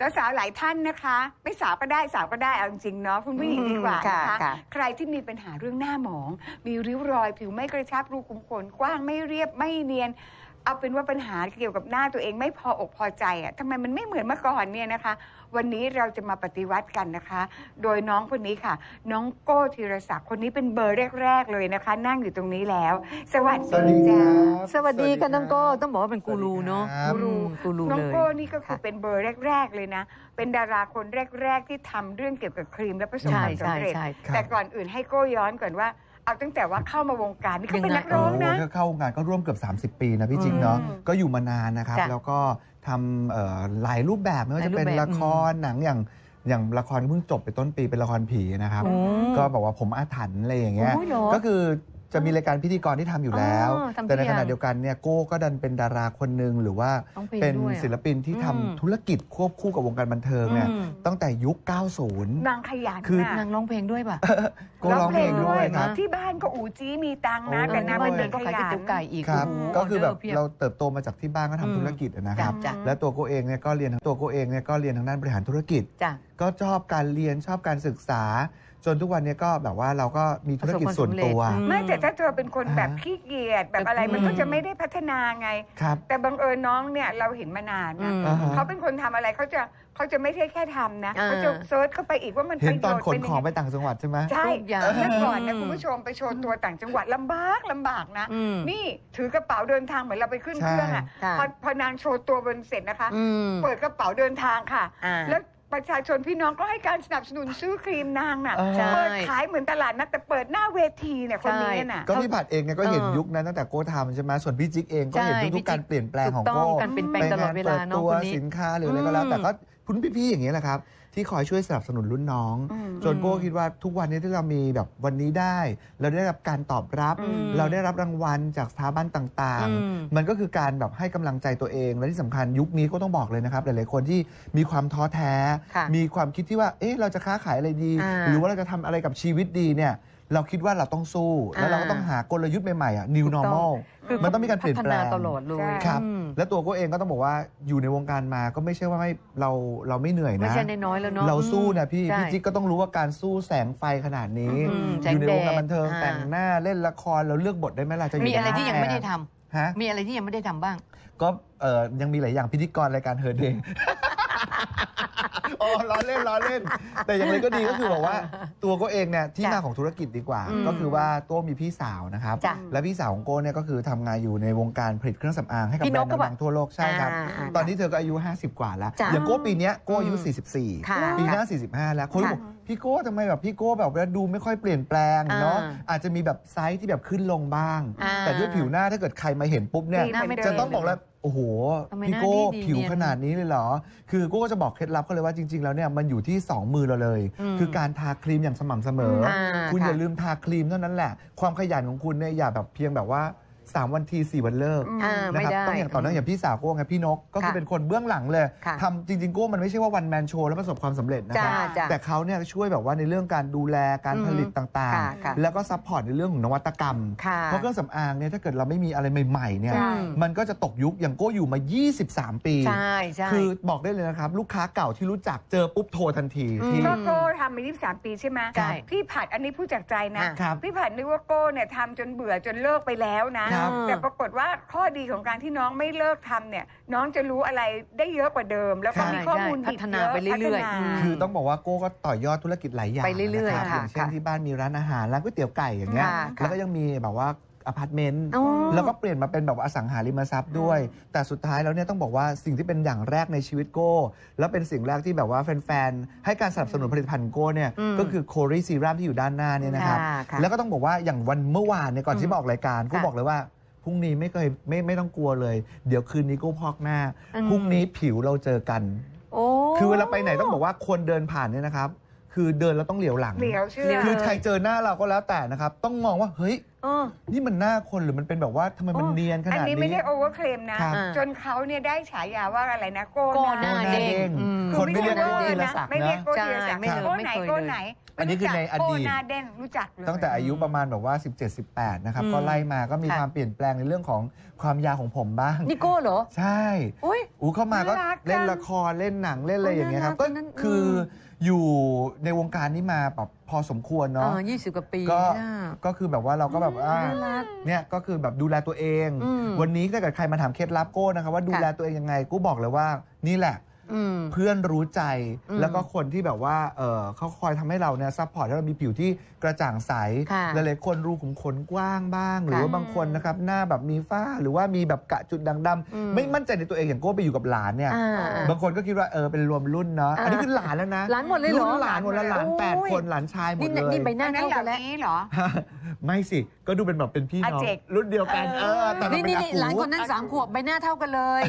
แล้วสาวหลายท่านนะคะ ไม่สาวก็ได้สาวก็ได้เอาจริงๆเนาะคุณผู้หญิงดีกว่าค่ะนะคะค่ะ ใครที่มีปัญหาเรื่องหน้าหมอง มีริ้วรอยผิวไม่กระชับรูขุมขนกว้างไม่เรียบไม่เนียน เอาเป็นว่าปัญหาเกี่ยวกับหน้าตัวเองไม่พออกพอใจอะทำไมมันไม่เหมือนเมื่อก่อนเนี่ยนะคะ วันนี้เราจะมาปฏิวัติกันนะคะ โดยน้องคนนี้ค่ะ น้องโก้ธีรศักดิ์คนนี้เป็นเบอร์แรกๆเลยนะคะ นั่งอยู่ตรงนี้แล้ว สวัสสวัสดีดีคจ้ารับสวัสดีค่ะน้องโก้ต้องบอกว่าเป็นกูรูเนาะสวัสดีครับกูรูกูรูน้องเลยโก้นี่ก็คือค่ะเป็นเบอร์แรก ๆเลยนะ เป็นดาราคนแรก ๆ ที่ทำเรื่องเกี่ยวกับครีมและประสบใช่ความสำเร็จใช่ใช่แต่ก่อนอื่นให้โก้ย้อนก่อนว่า เอาตั้งแต่ว่าเข้ามาวงการนี่เขาเป็นยังไงนักร้องนะโก็เข้างานก็ร่วมเกือบ 30 ปีนะพี่จิ๊กเนาะอืมก็อยู่มานานนะครับ จ้ะแล้วก็ทำเอ่อหลายรูปแบบไม่ว่าจะเป็นหลายรูปแบบ ละครหนังอย่างอย่างละครเพิ่งจบไปต้นปีเป็นละครผีนะครับ อืม ก็บอกว่าผมอาถรรพ์อะไรอย่างเงี้ย โอ้ยเหรอ ก็คือ จะมีรายการพิธีกรที่ทำอยู่แล้ว อ๋อทำแต่ในทุกอย่างขณะเดียวกันเนี่ยโก้ก็ดันเป็นดาราคนหนึ่งหรือว่าร้องเพลงเป็นด้วยอะศิลปินที่ทำอืมธุรกิจควบคู่กับวงการบันเทิงเนี่ยอืม ตั้งแต่ยุค 90 นางขยันคือน่ะนางร้องเพลงด้วยป่ะ โก้ร้องเพลงด้วยครับ ที่บ้านก็อูจี้มีตังค์นะโอ้ แต่นางเป็นเด็กก็ขขายยัก๋วยนเตี๋ยวไก่อีกครับโโหก็คือแบบอดพีย เราเติบโตมาจากที่บ้านก็ทำอืม ธุรกิจอะนะครับ จ้ะ และตัวโกเองเนี่ยก็เรียนตัวโกเองเนี่ยก็เรียนทางด้านบริหารธุรกิจ จ้ะ ก็ชอบการเรียนชอบการศึกษา จนทุกวันเนี้ก็แบบว่าเราก็มีธุรกิจส่วนตัวประสบความสำเร็จไม่แต่ถ้าเธอเป็นคนอ่าแบบขี้เกียจแบบอะไรอืมมันก็จะไม่ได้พัฒนาไง ครับ แต่บังเอิญน้องเนี่ยเราเห็นมานานนะอืมอ่าฮะเขาเป็นคนทำอะไรเขาจะเขาจะไม่ใช่แค่ทำนะอ่า เขาจะเซิร์ชเข้าไปอีกว่ามันเห็นตอนประโยชขนเป็ยัของไไปต่างจังหวัดใช่ไหม ใช่ทุกอย่าง เมื่อก่อนนะอืมคุณผู้ชมไปโชว์ตัวต่างจังหวัดลำบากลำบากนะ อืมนี่ถือกระเป๋าเดินทางเหมือนเราไปขึ้นใช่ เครื่องอะค่ะพอพอนางโชว์ตัวบนเสร็จนะคะ อืมเปิดกระเป๋าเดินทางค่ะ อ่า แล้ว ประชาชนพี่น้องก็ให้การสนับสนุนซื้อครีมนางน่ะเออ ใช่เปิดขายเหมือนตลาดนัดแต่เปิดหน้าเวทีเนี่ยคนนี้น่ะ ก็พี่ผัดเองเนี่ยก็เห็นเออยุคนั้นตั้งแต่โก้ทำใช่ไหมส่วนพี่จิ๊กเองก็เห็นใช่ทุกๆการเปลี่ยนแปลงของถูกต้โก้การเปลี่ยนแปลงตลอดเวลาไปงเน้องตัวคนนี้ สินค้าหรืออะไรก็แล้วอืมแต่ก็คุณพี่ๆอย่างนี้ยแหละครับ ที่คอยช่วยสนับสนุนรุ่นน้อง อืม จนโก้คิดว่าทุกวันนี้ที่เรามีแบบวันนี้ได้ เราได้รับการตอบรับ อืม เราได้รับรางวัลจากสถาบันต่างอืม ๆ มันก็คือการแบบให้กำลังใจตัวเอง และที่สำคัญยุคนี้ก็ต้องบอกเลยนะครับ หลายๆคนที่มีความท้อแท้ ค่ะมีความคิดที่ว่า เอ๊ะเราจะค้าขายอะไรดี อ่า หรือว่าเราจะทำอะไรกับชีวิตดีเนี่ย เราคิดว่าเราต้องสู้ แล้วเราก็ต้องหากลยุทธ์ใหม่ๆอะ new ถูกต้อง normal คือมันต้องมีการเปลี่ยนแปลงพัฒาตลอดเลยครับ อืมแล้วตัวโก็เองก็ต้องบอกว่าอยู่ในวงการมาก็ไม่ใช่ว่าไม่เราเราไม่เหนื่อยไม่นะ ใช่น้อยๆแล้วเนาะเราสู้นะพี่ใช่ พี่จิ๊กก็ต้องรู้ว่าการสู้แสงไฟขนาดนี้ อืมอยู่ในวงการแสงแดดบันเทิงอ่าแต่งหน้าเล่นละครเราเลือกบทได้ไหมล่ะจะอยู่มีอะไรในที่ยังไม่ได้ทำฮะมีอะไรที่ยังไม่ได้ทำบ้าง ก็เอ่อยังมีหลายอย่างพิธีกรรายการเฮอร์เดย์ อ๋อล้อเล่นล้อเล่น แต่อย่างไรก็ดีก็คือบอกว่า ตัวโก็เองเนี่ยที่จ้ะมาของธุรกิจดีกว่า อืมก็คือว่าโต้มีพี่สาวนะครับ จ้ะและพี่สาวของโก้เนี่ยก็คือทำงานอยู่ในวงการผลิตเครื่องสำอางให้กับพี่แบรนนกด์ก็บอกดังๆทั่วโลกใช่ครับอ่าอ่าตอนนี้เธอก็อายุ 50 กว่าแล้ว จ้ะอย่างโก้ปีเนี้ยโก้อายุ อืม 44 ค่ะปีหน้า 45 แล้วคนก็ค่ะบอก พี่โก้ทำไมแบบพี่โก้แบบว่าดูไม่ค่อยเปลี่ยนแปลงเนาะอ่าอาจจะมีแบบไซส์ที่แบบขึ้นลงบ้าง อ่าแต่ด้วยผิวหน้าถ้าเกิดใครมาเห็นปุ๊บเนี่ยดีหน้าไม่เหมือนเดิจะมต้องบอกแล้วโอ้โหทำไมพี่หน้าโก้ดีดีผิวเนียนขนาดนี้เลยเหรอ คือโก้จะบอกเคล็ดลับเขาเลยว่าจริง ๆ แล้วเนี่ยมันอยู่ที่2มือเราเลย อืมคือการทาครีมอย่างสม่ำเสมอออ่าคุณค่ะ อย่าลืมทาครีมเท่านั้นแหละ ความขยันของคุณเนี่ยอย่าแบบเพียงแบบว่า 3 วันที 4 วันเลิกอืม อ่านะไม่ครับได้ ต้องอย่างต่อเนื่องอย่างพี่สาวโก้ไงพี่นกก็คือค่ะเป็นคนเบื้องหลังเลยค่ะ ทำจริงๆโก้มันไม่ใช่ว่าวันแมนโชว์แล้วประสบความสำเร็จนะคจ้ารับ จ้า แต่เขาเนี่ยช่วยแบบว่าในเรื่องการดูแลการอืมผลิตต่างค่ะค่ะ ๆ แล้วก็ซัพพอร์ตในเรื่องของนวัตกรรม ค่ะ เพราะเครื่องสำอางเนี่ยถ้าเกิดเราไม่มีอะไรใหม่ๆเนี่ย ใช่ มันก็จะตกยุคอย่างโก้อยู่มา 23 ปี ใช่ใช่ คือบอกได้เลยนะครับ ลูกค้าเก่าที่รู้จักเจอปุ๊บโทรทันทีอืม ที่ ก็โก้ทำมา23 ปีใช่ไหมใช่พี่ผัดอันนี้พูดจากใจนะ อะครับพี่ผัดนึกว่าโก้เนี่ยทำจนเบื่อจนเลิกไปแล้วนะครับ แต่ปรากฏว่าข้อดีของการที่น้องไม่เลิกทำเนี่ย น้องจะรู้อะไรได้เยอะกว่าเดิม แล้วก็ใช่มีข้อมูลใช่ดิบพัฒนาเยอะไปเรื่อยๆพัฒนาอืมคือต้องบอกว่าโก้ก็ต่อยอดธุรกิจหลายอย่างไปเรื่อยๆนะคบค่ะอย่างเช่นค่ะที่บ้านมีร้านอาหารร้านก๋วยเตี๋ยวไก่อย่างเงี้ยค่ะแล้วก็ยังมีแบบว่า อพาร์ตเมนต์อ๋อ แล้วก็เปลี่ยนมาเป็นแบบว่าอสังหาริมทรัพย์ด้วย แต่สุดท้ายแล้วเนี่ยต้องบอกว่าสิ่งที่เป็นอย่างแรกในชีวิตโก้ แล้วเป็นสิ่งแรกที่แบบว่าแฟนๆให้การสนับสนุนผลิตภัณฑ์โก้เนี่ยอืมก็คือโครีซีรัมที่อยู่ด้านหน้าเนี่ยนะครับค่ะค่ะแล้วก็ต้องบอกว่าอย่างวันเมื่อวานเนี่ยก่อนอืมที่มาออกรายการโก้ค่ะบอกเลยว่าพรุ่งนี้ไม่เคยไม่ไม่ต้องกลัวเลย เดี๋ยวคืนนี้โก้พอกหน้าอืม พรุ่งนี้ผิวเราเจอกัน โอ้ คือเวลาไปไหนต้องบอกว่าคนเดินผ่านเนี่ยนะครับ คือเดินแล้วต้องเหลียวหลัง เหลียวเชื่อเหลียวคือใครเจอหน้าเราก็แล้วแต่นะครับ ต้องมองว่าเฮ้ย เออ นี่มันหน้าคนหรือมันเป็นแบบว่าทำไมมันโอ้เนียนขอันนาดนี้ไม่นี้ได้โอเวอร์เคลมนะ ครับ จนเขาเนี่ยได้ฉายาว่าอะไรนะโก้โก้หหน้า น้าหน้าเด้เด้งงอืม คนไม่เรียกโก้โก้ธีรนะศักดิ์ไม่เรียกนะโก้ธีรศักดิ์ใช่ไม่เลยโก้ไม่ไหนเคย โก้เลยไหนอันนี้คือในอดีต โก้หน้าเด้งรู้จักเลย ตั้งแต่อายุประมาณแบบว่า 17 18 นะครับ อืมก็ไล่มาก็มีค่ะ ความเปลี่ยนแปลงในเรื่องของความยาวของผมบ้างนี่โก้เหรอ ใช่ อุ้ย อูเข้ามาก็น่ารักเล่นจังละครเล่นหนังเล่นอะไรอย่างเงี้ยครับน่ารักก็ตอนนั้นคือม อยู่ในวงการนี้มาแบบพอสมควรเอเนาะอยี่สิบกว่าปีก็น่ะก็คือแบบว่าเราก็แบบว่าน่ารักเนี่ยก็คือแบบดูแลตัวเอง อืมวันนี้ถ้าเกิดใครมาถามเคล็ดลับโก้นะครับว่าดูแลตัวเองยังไง กูบอกเลยว่านี่แหละ อืม เพื่อนรู้ใจอืมแล้วก็คนที่แบบว่าเออเขาคอยทำให้เราเนี่ยซัพพอร์ตให้เรามีผิวที่กระจ่างใสค่ะหลายๆคนรูขุมขนกว้างบ้าง หรือค่ะว่าบางคนนะครับ หน้าแบบมีฝ้าหรือว่ามีแบบกระจุดด่างดอืมำไม่มั่นใจในตัวเองอย่างโก้ไปอยู่กับหลานเนี่ย อ่า บางคนก็คิดว่าเออเป็นรวมรุ่นเนาะอ่า อันนี้คือหลานแล้วนะหลานหมดเลยเหรอรุ่นหลานหมดแล้วหลานโอ้ยแปดคนหลานชายหมดนี่เลยนี่ใบหน้าอันนั้นเท่าแบกันบแล้ว นี้เหรอ ไม่สิ ก็ดูเป็นแบบเป็นพี่น้องอาเจก รุ่นเดียวกันเออแต่เรานี่เป็นนี่อานี่กูหลานคนนั้นสามขวบใบหน้าเท่ากันเลย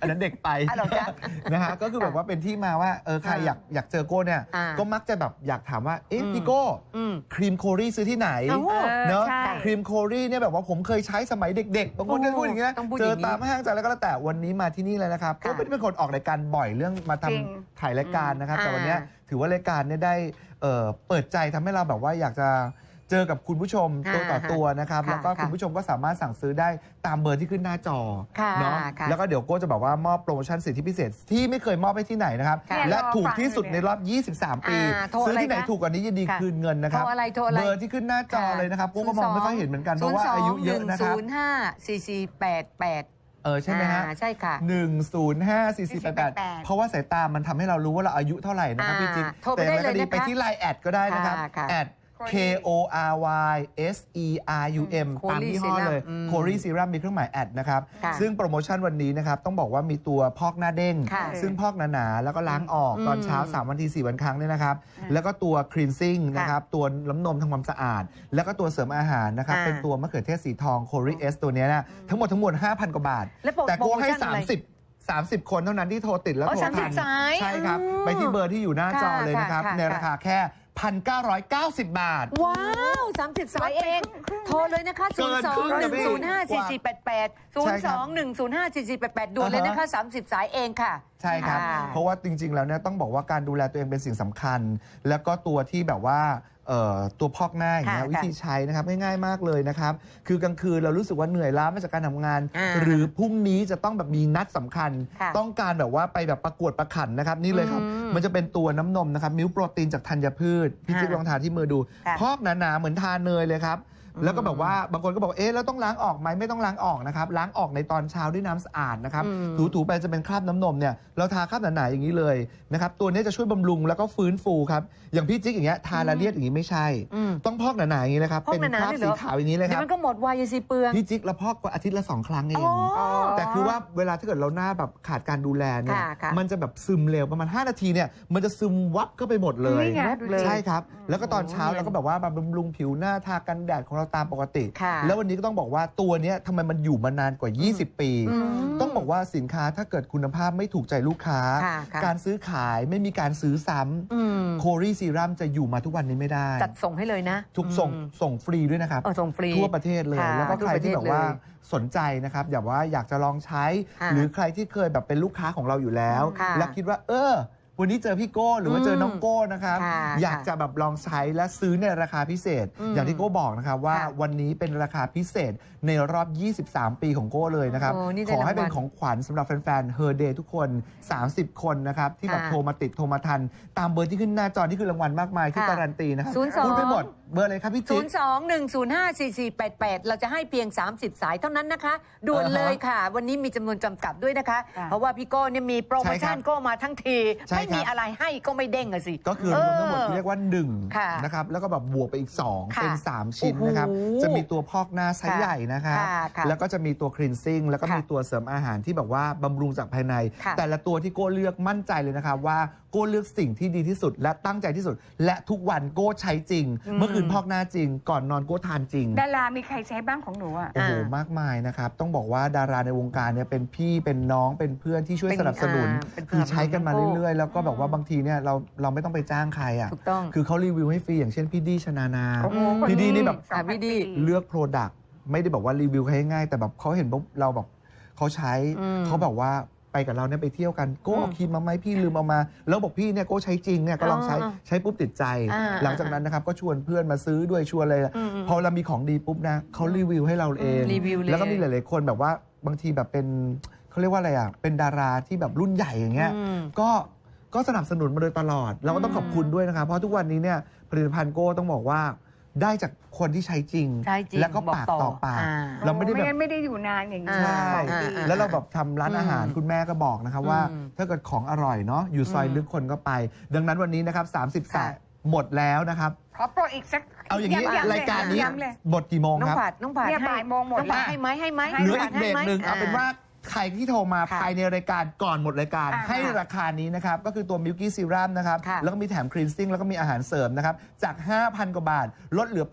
อันนั้นเด็กไปอะเหรอจ๊ะนะฮะก็คือแบบว่าเป็นที่มาว่าเออใครอ่าอยากอยากเจอโก้เนี่ย อ่า ก็มักจะแบบอยากถามว่าเอ๊ะอืมพี่โก้อืม ครีมโครี่ซื้อที่ไหน เอ้า เนอะใช่ ครีมโครี่เนี่ยแบบว่าผมเคยใช้สมัยเด็กๆบางคนก็พูดอย่างเงี้ยต้องพูดเจออย่างนี้ตามห้างจากแล้วก็แล้วแต่วันนี้มาที่นี่เลยนะครับค่ะก็ไม่ได้เป็นคนออกรายการบ่อยเรื่องมาทำจริงถ่ายรายการนะครับ อืมแต่วันเนี้ยอ่าถือว่ารายการเนี่ยได้เอ่อเปิดใจทำให้เราแบบว่าอยากจะ เจอกับคุณผู้ชมตัวต่ออ่าตัวนะครับค่ะแล้วก็ค่ะคุณผู้ชมก็สามารถสั่งซื้อได้ตามเบอร์ที่ขึ้นหน้าจอค่ะเนาะค่ะแล้วก็เดี๋ยวโก้จะบอกว่ามอบโปรโมชั่นสิทธิพิเศษที่ไม่เคยมอบให้ที่ไหนนะครับค่ะและถูกที่สุดรอฟังในเลยรอบ 23 ปีอ่าโทรซื้ออะไรที่ไหนคะถูกกว่านี้ยินดีค่ะคืนเงินนะครับโทรอะไรโทรอะไรเบอร์ที่ขึ้นหน้าจอเลยนะครับโก้ก็มองไม่ค่อยเห็นเหมือนกันเพราะว่าอายุเยอะนะครับศูนย์ห้าสี่สี่แปดแปดเออใช่ไหมฮะใช่ค่ะหนึ่งศูนย์ห้าสี่สี่แปดแปด4488 เพราะว่าสายตามันทำให้เรารู้ว่าเราอายุเท่าไหร่นะครับอ่าพี่จิ๊กโทรไปแต่อย่างไรก็ได้เลยดีนะคะไปที่ไลน์แอดก็ได้นะครับค่ะค่ะแอด K O R Y S E R U M อืมตามยี่ห้อ Cori เลย Serum อืมโครีซีรัมมีเครื่องหมายแอดนะครับ ค่ะซึ่งโปรโมชั่นวันนี้นะครับ ต้องบอกว่ามีตัวพอกหน้าเด้ง ค่ะ ซึ่งพอกหนาๆ แล้วก็ล้างออกอืมตอนเช้า 3 วันที 4 วันครั้งเนี่ยนะครับ อืมแล้วก็ตัวครีนซิ่งค่ะนะครับ ตัวน้ำนมทำความสะอาด แล้วก็ตัวเสริมอาหารนะครับ อ่า เป็นตัวมะเขือเทศสีทองโครีเอสตัวเนี้ยนะทั้งหมดทั้งมวล5,000 กว่าบาท แล้วโปรแต่โก้ให้โปรโมชั่นอะไร 30 30 คนเท่านั้นที่โทรติดแล้วอ๋อโทรทัน30สายใช่ครับ อืมไปที่เบอร์ที่อยู่หน้าจอค่ะเลยนะครับ ค่ะในราคาแค่ 1,990 บาท ว้าวสามสิบสายเอง โทรเลยนะคะเกิ0นครึ่ง2นะพี่1 0 5 4 4 8 8 0ใช่ครับ2 1 0 5 4 4 8 8 ด่วนเลยนะคะ 30 สายเองค่ะ ใช่ครับค่ะเพราะว่าจริง ๆ แล้วเนี่ยต้องบอกว่าการดูแลตัวเองเป็นสิ่งสำคัญ แล้วก็ตัวที่แบบว่าเอ่อตัวพอกหน้าอย่างเงี้ยค่ะวิธีใช้นะครับง่ายๆมากเลยนะครับ คือกลางคืนเรารู้สึกว่าเหนื่อยล้ามาจากการทำงานอ่าหรือพรุ่งนี้จะต้องแบบมีนัดสำคัญค่ะต้องการแบบว่าไปแบบประกวดประขันนะครับ นี่เลยครับอืมมันจะเป็นตัวน้ำนมนะครับ มิลค์โปรตีนจากธัญพืชพี่ค่ะจิ๊กลองทาที่มือดูค่ะพอกหนาๆเหมือนทาเนยเลยครับ แล้วก็แบบว่าบางคนก็บอกเอ๊ะแล้วต้องล้างออกไหมไม่ต้องล้างออกนะครับล้างออกในตอนเช้าด้วยน้ำสะอาดนะครับอืมถูๆไปจะเป็นคราบน้ำนมเนี่ยเราทาคราบหนาๆอย่างนี้เลยนะครับตัวนี้จะช่วยบำรุงแล้วก็ฟื้นฟูครับอย่างพี่จิ๊กอย่างเงี้ยทาละเลียดอย่างนี้ไม่ใช่อืมต้องพอกหนาๆอย่างนี้เลยครับพอกเป็นหนาๆคราบเลยเหรสีอขาวอย่างนี้เลยคเดี๋ยรัวบมันก็หมดวายซีเปลืองพี่จิ๊กเราพอกก็อาทิตย์ละสองครั้งเองอ๋อแต่คือว่าเวลาถ้าเกิดเราหน้าแบบขาดการดูแลเนี่ยค่ะค่ะมันจะแบบซึมเร็วประมาณ 5 นาทีเนี่ยมันจะซึมวับเข้าไปหมดเลยนี่ไงแวบเลยใช่ครับ แล้วก็ตอนเช้าโอ้โหเราก็แบบว่ามาบำรุงผิวหน้าทากันแดดของเราตามปกติค่ะแล้ววันนี้ก็ต้องบอกว่าตัวเนี้ยทำไมมันอยู่มานานกว่า 20 ปีอืมต้องบอกว่าสินค้าถ้าเกิดคุณภาพไม่ถูกใจลูกค้าค่ะค่ะการซื้อขายไม่มีการซื้อซ้อืมำโครีซีรัมจะอยู่มาทุกวันนี้ไม่ได้ จัดส่งให้เลยนะ ทุกส่งอืมส่งฟรีด้วยนะครับเออส่งฟรีทั่วประเทศเลยค่ะแล้วก็ใครที่แบบว่าทั่วประเทศเลยสนใจนะครับอยากว่าอยากจะลองใช้ค่ะหรือใครที่เคยแบบเป็นลูกค้าของเราอยู่แล้วค่ะแล้วคิดว่าเออ วันนี้เจอพี่โก้หรือว่าเจอน้องโก้นะครับ ค่ะอยากจะแบบลองใช้และซื้อในราคาพิเศษ อืมอย่างที่โก้บอกนะครับว่าค่ะวันนี้เป็นราคาพิเศษในรอบ 23 ปีของโก้เลยนะครับ โอ้นี่ได้ขอให้เป็นรางวัล ของขวัญสำหรับแฟนๆ Her Day ทุกคน 30 คนนะครับ ที่แบบค่ะโทรมาติดโทรมาทัน ตามเบอร์ที่ขึ้นหน้าจอที่คือรางวัลมากมายที่ค่ะการันตีนะครับศูนย์สองพูดไปหมดเบอร์เลยครับพี่จิ๊ก 0 2 1 0 5 4 4 8 8 เราจะให้เพียง 30 สายเท่านั้นนะคะ ด่วนอ่าฮะเลยค่ะ วันนี้มีจำนวนจำกัดด้วยนะคะ ค่ะ เพราะว่าพี่โก้เนี่ยมีโปรโมใช่ครัชั่นบโก้มาทั้งที ใช่ไม่มีครับอะไรให้ก็ไม่เด้งอะสิ ก็คือรวมทั้งหมดเออเรียกว่าค่ะ1นะครับแล้วก็แบบบวกไปอีก 2 ค่ะเป็น 3 ชิ้นนะครับ โอ้โหจะมีตัวพอกหน้าไซส์ค่ะใหญ่นะครับค่ะค่ะแล้วก็จะมีตัวครีนซิ่งแล้วก็ค่ะมีตัวเสริมอาหารที่แบบว่าบำรุงจากภายใน ค่ะแต่ละตัวที่โก้เลือกมั่นใจเลยนะครับว่าโก้เลือกสิ่งที่ดีที่สุด และตั้งใจที่สุด และทุกวันโก้ใช้จริงเมื่อคืนพอกหน้าจริง ก่อนนอนโก้ทานจริง ดารามีใครใช้บ้างของหนูอะ โอ้โห อ่ามมากมายนะครับ ต้องบอกว่าดาราในวงการเนี่ยเป็นพี่เป็นน้องเป็นเพื่อนที่ช่วยเป็นสนับสนุน อ่าเป็นคือใช้กันมาสนับสนุนเรื่อยๆ แล้วก็แบบว่าบางทีเนี่ยเราเราไม่ต้องไปจ้างใครอะ ถูกต้อง คือเขารีวิวให้ฟรีอย่างเช่นพี่ดีชนานา โอ้โหอืมคนพี่ดีนี่แบบสองพัพี่ดีปีเลือกโปรดักต์ไม่ได้บอกว่ารีวิวให้ง่ายแต่แบบเขาเห็นปุ๊บเราแบบเขาใช้อืมเขาแบบว่าไปกับเราเนี่ยไปเที่ยวกันโก้อืมเอาครีมมาไหมพี่ลืมเอามา แล้วบอกพี่เนี่ยโก้ใช้จริงเนี่ยก็ลองใช้อ่าใช้ปุ๊บติดใจ อ่า หลังจากนั้นนะครับก็ชวนเพื่อนมาซื้อด้วยชวนเลยอืมอืม พอเรามีของดีปุ๊บนะเขารีวิวให้เราเอง รีวิวเลย แล้วก็มีหลาย ๆ คนแบบว่าบางทีแบบเป็นเขาเรียกว่าอะไรอะเป็นดาราที่แบบรุ่นใหญ่อย่างเงี้ย อืม ก็ ก็สนับสนุนมาโดยตลอด เราก็ต้องขอบคุณด้วยนะครับเพราะทุกวันนี้เนี่ยผลิตภัณฑ์โก้ต้องบอกว่าได้จากคนที่ใช้จริง ใช่จริงแล้วก็ปากบอกต่อต่อปากอ่าเราไม่ได้แบบงั้นไม่ได้อยู่นานอย่างนี้อ่าใช่ของดีอ่าแล้วเราแบบทำร้านอาหารอืมคุณแม่ก็บอกนะครับว่า อืมถ้าเกิดของอร่อยเนาะอยู่ซอยอืมลึกคนก็ไป ดังนั้นวันนี้นะครับ30ค่ะสายหมดแล้วนะครับ ขอโปรอีกสักเอาอย่างนี้ย้ำๆเลรายการนี้ย้ำๆเลย หมดกี่โมงน้องครับ ผัดน้องผัดเนี่ยให้บ่ายโมงหมดน้องผัดแล้ว ให้ไหมให้ไหมเหลือน้อีงกผัดเบรกหนึ่งให้ไมเอาเป็นว่า ใครที่โทรมาค่ะภายในรายการก่อนหมดรายการ อ่าให้ราคานี้นะครับ ก็คือตัวมิลกี้ซีรัมนะครับ ค่ะ แล้วก็มีแถมครีนซิ่งแล้วก็มีอาหารเสริมนะครับ จาก 5,000 กว่าบาท ลดเหลือ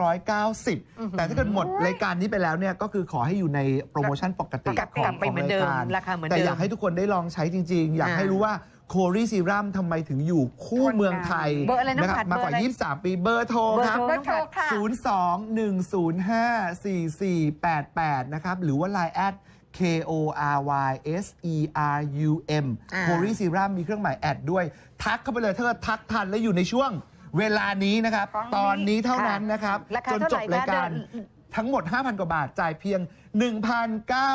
1,990 แต่ถ้าเกิดหมดรายการนี้ไปแล้วเนี่ยก็คือขอให้อยู่ในโปรโมชั่นปกติกลับของกลับไปของเหมือนเดิมรายการราคาเหมือนแต่เดิมอยากให้ทุกคนได้ลองใช้จริง ๆ อยากอ่าให้รู้ว่าโครีซีรัมทำไมถึงอยู่คู่เมืองไทยเบอร์อะไรนะคผับดมากว่า เบอร์อะไร 23 ปีเบอร์โทรเบอร์ครับ โทรเบอร์โทรค่ะ 02-105-4488 นะครับ หรือว่า Line แอด K O R Y S E R U M อ่าโครีซีรัมมีเครื่องหมายแอดด้วย ทักเข้าไปเลยถ้าเกิดทักทันและอยู่ในช่วงเวลานี้นะครับ ของดีตอนนี้เท่านั้นนะครับ ราคาจนเท่าจไหบร่รายคะการเดี๋ยวทั้งหมด 5,000 กว่าบาท จ่ายเพียง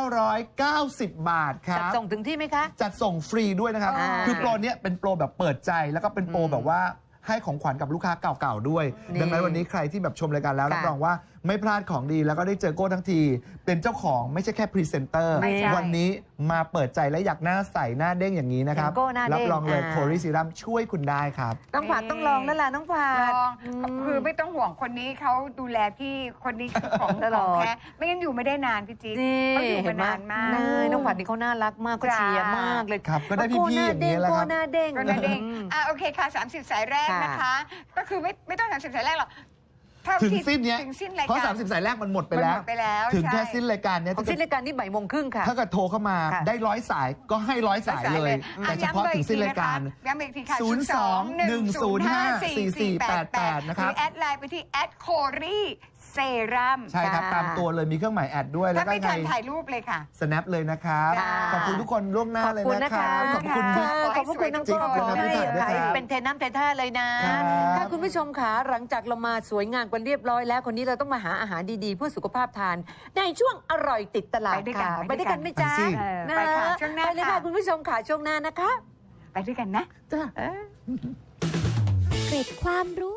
1,990 บาทคจัดรับ ส่งถึงที่ไหมคะ จัดส่งฟรีด้วยนะครับ อ่าคือโปรเนี้ยเป็นโปรแบบเปิดใจ แล้วก็เป็นโปรอืมแบบว่าให้ของขวัญกับลูกค้าเก่าๆด้วย นี่ดังนั้นวันนี้ใครที่แบบชมรายการแล้วค่ะรับรองว่า ไม่พลาดของดีแล้วก็ได้เจอโก้ทั้งที เป็นเจ้าของไม่ใช่แค่พรีเซนเตอร์ ไม่ใช่วันนี้มาเปิดใจและอยากหน้าใสหน้าเด้งอย่างนี้นะครับเห็นโก้หน้าเด้งรับรองเลยอ่า โคริซีรัมช่วยคุณได้ครับ น้องผัดต้องลองแล้วล่ะน้องผัลดองมคือไม่ต้องห่วงคนนี้เขาดูแลพี่คนนี้คือของตลอดของแท้ไม่งั้นอยู่ไม่ได้นานพี่จิ๊กนี่เขาอยู่เห็มานไหมนานมากเออน้องผัดนี่เขาน่ารักมากก็จ้า เชียร์มากเลยครับก็ได้พี่ๆอย่างนี้แหละครับ โก้หน้าเด้งก็โก้หนั่น้านเด้เองง อะโอเคค่ะ 30 สายแรกค่ะนะคะ ก็คือไม่ไม่ต้อง 30 สายแรกหรอก เท่าถึงที่สิ้นเนี้ยถึงสิ้นรายเพราะการ30 สายแรกมันหมดไปแล้วมันหมดไปแล้วถึงใช่แค่สิ้นรายการเนี้ยของสิ้นรายการนี่บ่ายโมงครึ่งค่ะ ถ้าเกิดโทรเข้ามาค่ะ ได้ร้อยสายก็ให้ร้อยสายเลย อะแต่เฉพาะถึงสิ้นรายการย้ำอีกทีค่ะ02-105-4488 นะครับ หรือแอดไลน์ไปที่แอดโครี เซรัมใช่ครับค่ะตามตัวเลยมีเครื่องหมายแอดด้วย แล้ถ้าวก็ไม่ในทันถ่ายรูปเลยค่ะ snap เลยนะครับค่ะขอบคุณทุกคนล่วงหน้าเลยขอบคุณนะนะคะขอบคุณค่ะขอบพระคุณน้องโก้ขอบคุณครับให้พี่ผัดด้วยขายครับเป็นเทน้ำเทท่าเลยนะ ครับถ้าคุณผู้ชมขาหลังจากเรามาสวยงามกันเรียบร้อยแล้ว คนนี้เราต้องมาหาอาหารดีๆ เพื่อสุขภาพทาน ในช่วงอร่อยติดตลาดไปด้วยกันค่ะไปไปด้ด้ววยยกักันน ไหมจ๊ะไปสิ เออนะไปค่ะช่วงหน้าไปเลยค่ะค่ะคุณผู้ชมค่ะช่วงหน้านะคะ ไปด้วยกันนะจ้า เออ เกร็ดความรู้